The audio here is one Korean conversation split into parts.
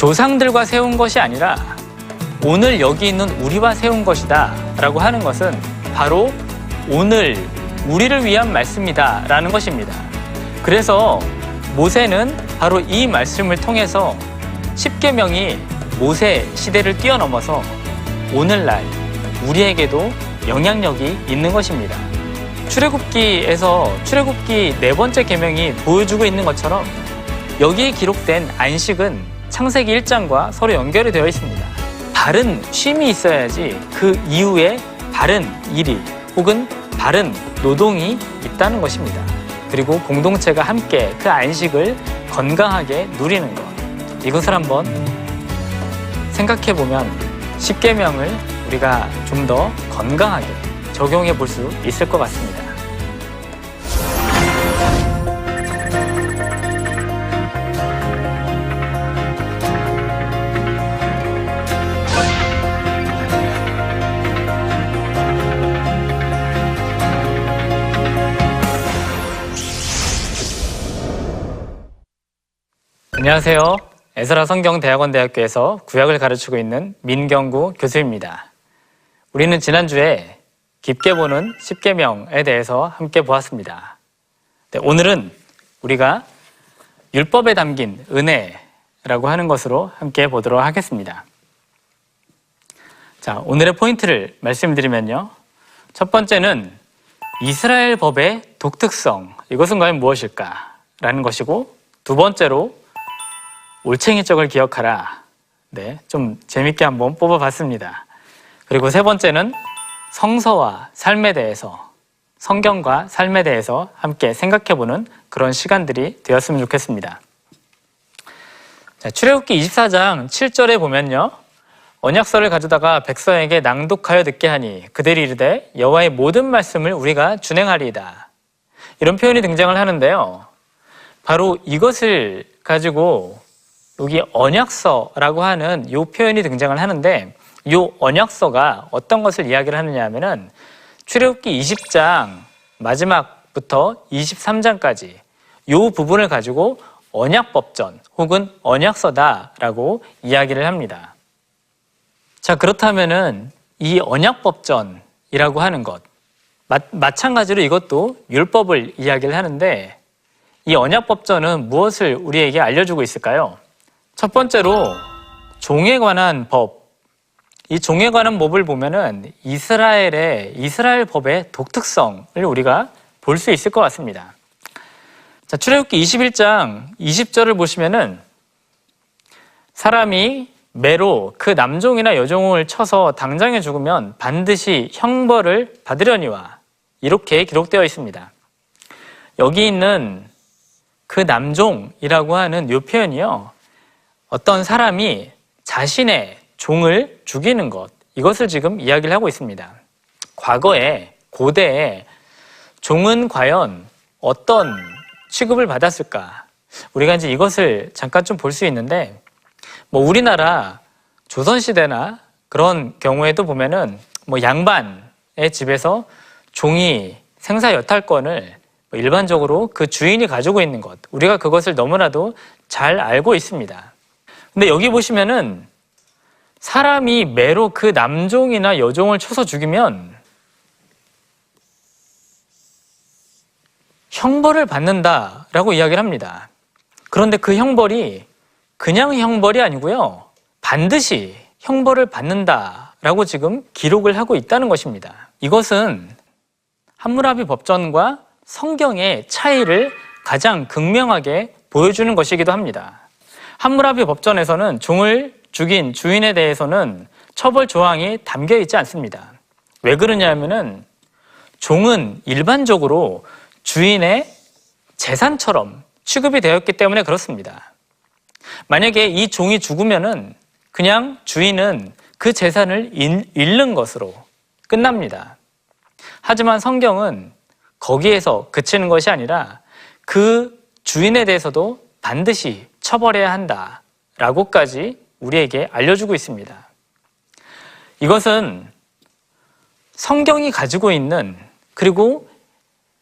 조상들과 세운 것이 아니라 오늘 여기 있는 우리와 세운 것이다 라고 하는 것은 바로 오늘 우리를 위한 말씀이다 라는 것입니다. 그래서 모세는 바로 이 말씀을 통해서 십계명이 모세 시대를 뛰어넘어서 오늘날 우리에게도 영향력이 있는 것입니다. 출애굽기에서 출애굽기 네 번째 계명이 보여주고 있는 것처럼 여기에 기록된 안식은 창세기 1장과 서로 연결이 되어 있습니다. 바른 쉼이 있어야지 그 이후에 바른 일이 혹은 바른 노동이 있다는 것입니다. 그리고 공동체가 함께 그 안식을 건강하게 누리는 것. 이것을 한번 생각해 보면 십계명을 우리가 좀 더 건강하게 적용해 볼 수 있을 것 같습니다. 안녕하세요. 에스라 성경 대학원 대학교에서 구약을 가르치고 있는 민경구 교수입니다. 우리는 지난주에 깊게 보는 십계명에 대해서 함께 보았습니다. 네, 오늘은 우리가 율법에 담긴 은혜라고 하는 것으로 함께 보도록 하겠습니다. 자, 오늘의 포인트를 말씀드리면요. 첫 번째는 이스라엘 법의 독특성. 이것은 과연 무엇일까? 라는 것이고, 두 번째로 올챙이 쪽을 기억하라. 네, 좀 재밌게 한번 뽑아봤습니다. 그리고 세 번째는 성서와 삶에 대해서, 성경과 삶에 대해서 함께 생각해보는 그런 시간들이 되었으면 좋겠습니다. 자, 출애굽기 24장 7절에 보면요. 언약서를 가져다가 백성에게 낭독하여 듣게 하니 그들이 이르되 여호와의 모든 말씀을 우리가 준행하리이다. 이런 표현이 등장을 하는데요. 바로 이것을 가지고 여기 언약서라고 하는 이 표현이 등장을 하는데 이 언약서가 어떤 것을 이야기를 하느냐 하면은 출애굽기 20장 마지막부터 23장까지 이 부분을 가지고 언약법전 혹은 언약서다라고 이야기를 합니다. 자, 그렇다면은 이 언약법전이라고 하는 것 마, 마찬가지로 이것도 율법을 이야기를 하는데 이 언약법전은 무엇을 우리에게 알려주고 있을까요? 첫 번째로 종에 관한 법. 이 종에 관한 법을 보면은 이스라엘의 이스라엘 법의 독특성을 우리가 볼 수 있을 것 같습니다. 자, 출애굽기 21장 20절을 보시면은 사람이 매로 그 남종이나 여종을 쳐서 당장에 죽으면 반드시 형벌을 받으려니와 이렇게 기록되어 있습니다. 여기 있는 그 남종이라고 하는 이 표현이요. 어떤 사람이 자신의 종을 죽이는 것, 이것을 지금 이야기를 하고 있습니다. 과거에, 고대에 종은 과연 어떤 취급을 받았을까? 우리가 이제 이것을 잠깐 좀 볼 수 있는데, 뭐 우리나라 조선시대나 그런 경우에도 보면은 뭐 양반의 집에서 종이 생사 여탈권을 뭐 일반적으로 그 주인이 가지고 있는 것, 우리가 그것을 너무나도 잘 알고 있습니다. 근데 여기 보시면은 사람이 매로 그 남종이나 여종을 쳐서 죽이면 형벌을 받는다라고 이야기를 합니다. 그런데 그 형벌이 그냥 형벌이 아니고요. 반드시 형벌을 받는다라고 지금 기록을 하고 있다는 것입니다. 이것은 함무라비 법전과 성경의 차이를 가장 극명하게 보여주는 것이기도 합니다. 함무라비 법전에서는 종을 죽인 주인에 대해서는 처벌 조항이 담겨 있지 않습니다. 왜 그러냐 하면은 종은 일반적으로 주인의 재산처럼 취급이 되었기 때문에 그렇습니다. 만약에 이 종이 죽으면은 그냥 주인은 그 재산을 잃는 것으로 끝납니다. 하지만 성경은 거기에서 그치는 것이 아니라 그 주인에 대해서도 반드시 처벌해야 한다 라고까지 우리에게 알려주고 있습니다. 이것은 성경이 가지고 있는 그리고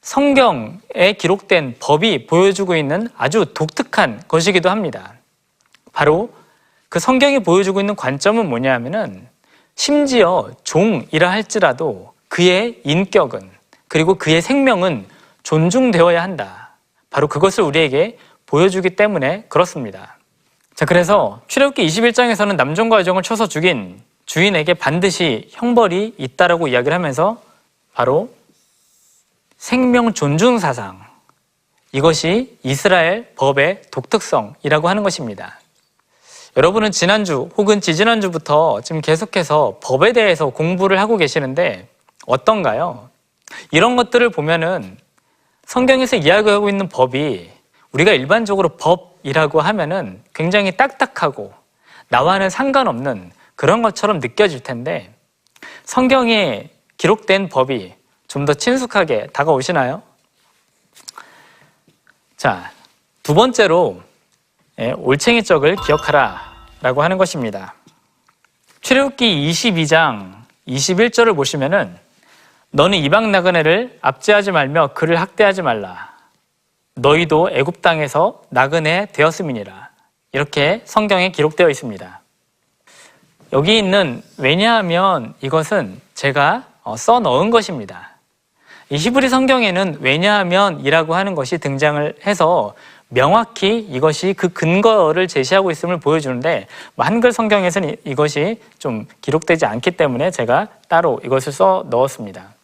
성경에 기록된 법이 보여주고 있는 아주 독특한 것이기도 합니다. 바로 그 성경이 보여주고 있는 관점은 뭐냐 하면은 심지어 종이라 할지라도 그의 인격은 그리고 그의 생명은 존중되어야 한다. 바로 그것을 우리에게 보여주기 때문에 그렇습니다. 자, 그래서 출애굽기 21장에서는 남종과 여종을 쳐서 죽인 주인에게 반드시 형벌이 있다라고 이야기를 하면서 바로 생명 존중 사상 이것이 이스라엘 법의 독특성이라고 하는 것입니다. 여러분은 지난주 혹은 지지난주부터 지금 계속해서 법에 대해서 공부를 하고 계시는데 어떤가요? 이런 것들을 보면은 성경에서 이야기하고 있는 법이 우리가 일반적으로 법이라고 하면은 굉장히 딱딱하고 나와는 상관없는 그런 것처럼 느껴질 텐데 성경에 기록된 법이 좀 더 친숙하게 다가오시나요? 자, 두 번째로 예, 올챙이 적을 기억하라 라고 하는 것입니다. 출애굽기 22장 21절을 보시면은 너는 이방 나그네를 압제하지 말며 그를 학대하지 말라. 너희도 애굽 땅에서 나그네 되었음이니라. 이렇게 성경에 기록되어 있습니다. 여기 있는 왜냐하면 이것은 제가 어, 써 넣은 것입니다. 이 히브리 성경에는 왜냐하면이라고 하는 것이 등장을 해서 명확히 이것이 그 근거를 제시하고 있음을 보여주는데 뭐 한글 성경에서는 이것이 좀 기록되지 않기 때문에 제가 따로 이것을 써 넣었습니다.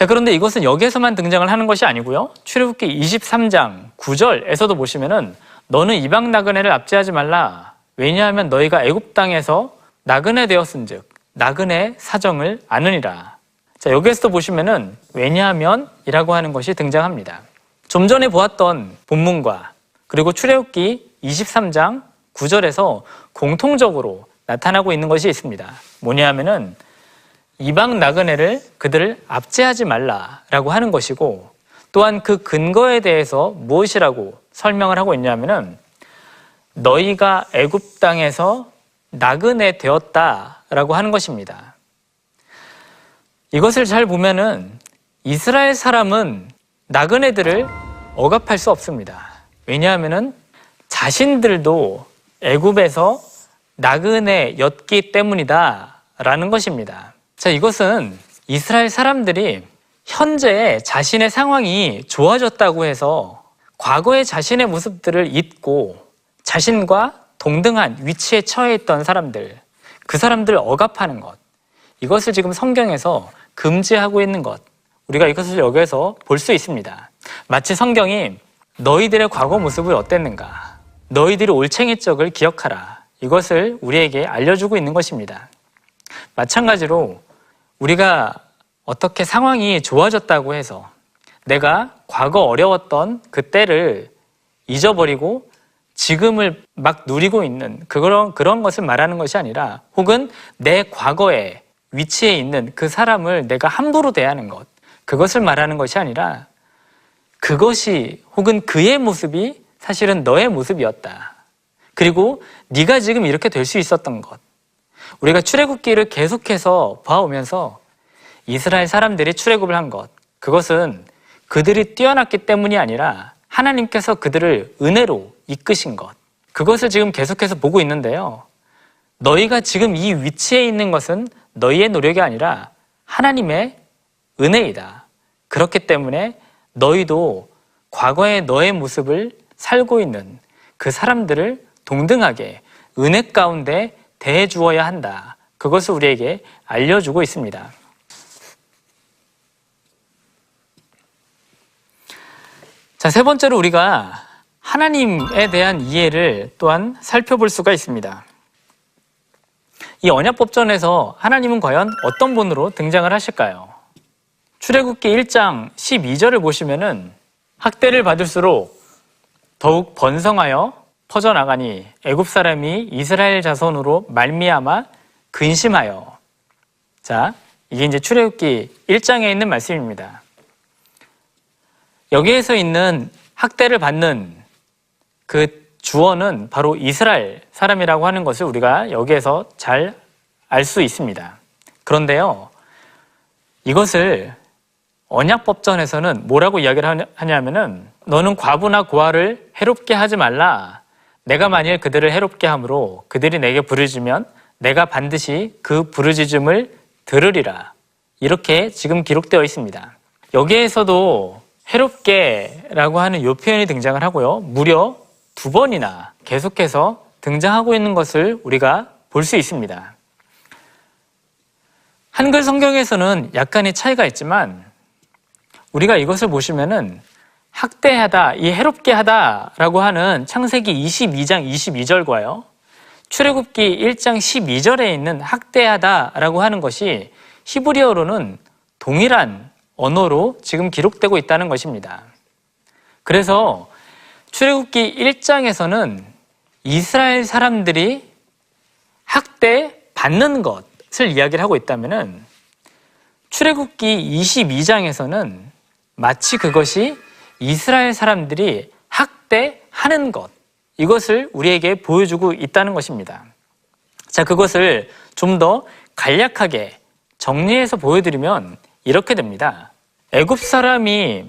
자, 그런데 이것은 여기에서만 등장을 하는 것이 아니고요. 출애굽기 23장 9절에서도 보시면은 너는 이방 나그네를 압제하지 말라. 왜냐하면 너희가 애굽 땅에서 나그네 되었은즉 나그네 사정을 아느니라. 자, 여기에서도 보시면은 왜냐하면이라고 하는 것이 등장합니다. 좀 전에 보았던 본문과 그리고 출애굽기 23장 9절에서 공통적으로 나타나고 있는 것이 있습니다. 뭐냐 하면은 이방 나그네를 그들을 압제하지 말라라고 하는 것이고 또한 그 근거에 대해서 무엇이라고 설명을 하고 있냐면은 너희가 애굽 땅에서 나그네 되었다라고 하는 것입니다. 이것을 잘 보면은 이스라엘 사람은 나그네들을 억압할 수 없습니다. 왜냐하면은 자신들도 애굽에서 나그네였기 때문이다라는 것입니다. 자, 이것은 이스라엘 사람들이 현재 자신의 상황이 좋아졌다고 해서 과거의 자신의 모습들을 잊고 자신과 동등한 위치에 처해 있던 사람들, 그 사람들을 억압하는 것, 이것을 지금 성경에서 금지하고 있는 것, 우리가 이것을 여기에서 볼 수 있습니다. 마치 성경이 너희들의 과거 모습이 어땠는가, 너희들이 올챙이 적을 기억하라, 이것을 우리에게 알려주고 있는 것입니다. 마찬가지로 우리가 어떻게 상황이 좋아졌다고 해서 내가 과거 어려웠던 그때를 잊어버리고 지금을 막 누리고 있는 그런, 그런 것을 말하는 것이 아니라 혹은 내 과거에 위치에 있는 그 사람을 내가 함부로 대하는 것 그것을 말하는 것이 아니라 그것이 혹은 그의 모습이 사실은 너의 모습이었다. 그리고 네가 지금 이렇게 될 수 있었던 것 우리가 출애굽기를 계속해서 봐오면서 이스라엘 사람들이 출애굽을 한 것, 그것은 그들이 뛰어났기 때문이 아니라 하나님께서 그들을 은혜로 이끄신 것, 그것을 지금 계속해서 보고 있는데요. 너희가 지금 이 위치에 있는 것은 너희의 노력이 아니라 하나님의 은혜이다. 그렇기 때문에 너희도 과거의 너의 모습을 살고 있는 그 사람들을 동등하게 은혜 가운데 대해 주어야 한다. 그것을 우리에게 알려주고 있습니다. 자, 세 번째로 우리가 하나님에 대한 이해를 또한 살펴볼 수가 있습니다. 이 언약법전에서 하나님은 과연 어떤 분으로 등장을 하실까요? 출애굽기 1장 12절을 보시면은 학대를 받을수록 더욱 번성하여 퍼져나가니 애굽 사람이 이스라엘 자손으로 말미암아 근심하여 자 이게 이제 출애굽기 1장에 있는 말씀입니다. 여기에서 있는 학대를 받는 그 주어는 바로 이스라엘 사람이라고 하는 것을 우리가 여기에서 잘 알 수 있습니다. 그런데요, 이것을 언약법전에서는 뭐라고 이야기를 하냐면은 너는 과부나 고아를 해롭게 하지 말라. 내가 만일 그들을 해롭게 함으로 그들이 내게 부르짖으면 내가 반드시 그 부르짖음을 들으리라. 이렇게 지금 기록되어 있습니다. 여기에서도 해롭게라고 하는 요 표현이 등장을 하고요. 무려 두 번이나 계속해서 등장하고 있는 것을 우리가 볼 수 있습니다. 한글 성경에서는 약간의 차이가 있지만 우리가 이것을 보시면은 학대하다, 이 해롭게 하다라고 하는 창세기 22장 22절과요. 출애굽기 1장 12절에 있는 학대하다라고 하는 것이 히브리어로는 동일한 언어로 지금 기록되고 있다는 것입니다. 그래서 출애굽기 1장에서는 이스라엘 사람들이 학대 받는 것을 이야기를 하고 있다면은 출애굽기 22장에서는 마치 그것이 이스라엘 사람들이 학대하는 것 이것을 우리에게 보여주고 있다는 것입니다. 자, 그것을 좀 더 간략하게 정리해서 보여드리면 이렇게 됩니다. 애굽 사람이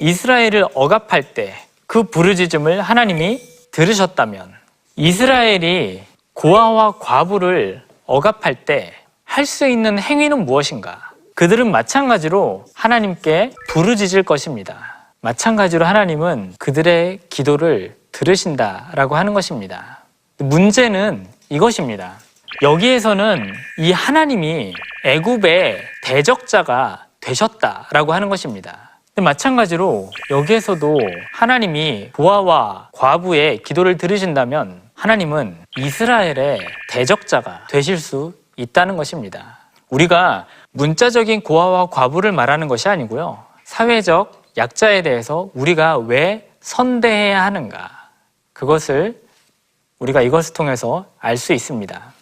이스라엘을 억압할 때 그 부르짖음을 하나님이 들으셨다면 이스라엘이 고아와 과부를 억압할 때 할 수 있는 행위는 무엇인가? 그들은 마찬가지로 하나님께 부르짖을 것입니다. 마찬가지로 하나님은 그들의 기도를 들으신다라고 하는 것입니다. 문제는 이것입니다. 여기에서는 이 하나님이 애굽의 대적자가 되셨다라고 하는 것입니다. 근데 마찬가지로 여기에서도 하나님이 고아와 과부의 기도를 들으신다면 하나님은 이스라엘의 대적자가 되실 수 있다는 것입니다. 우리가 문자적인 고아와 과부를 말하는 것이 아니고요. 사회적 약자에 대해서 우리가 왜 선대해야 하는가. 그것을 우리가 이것을 통해서 알 수 있습니다.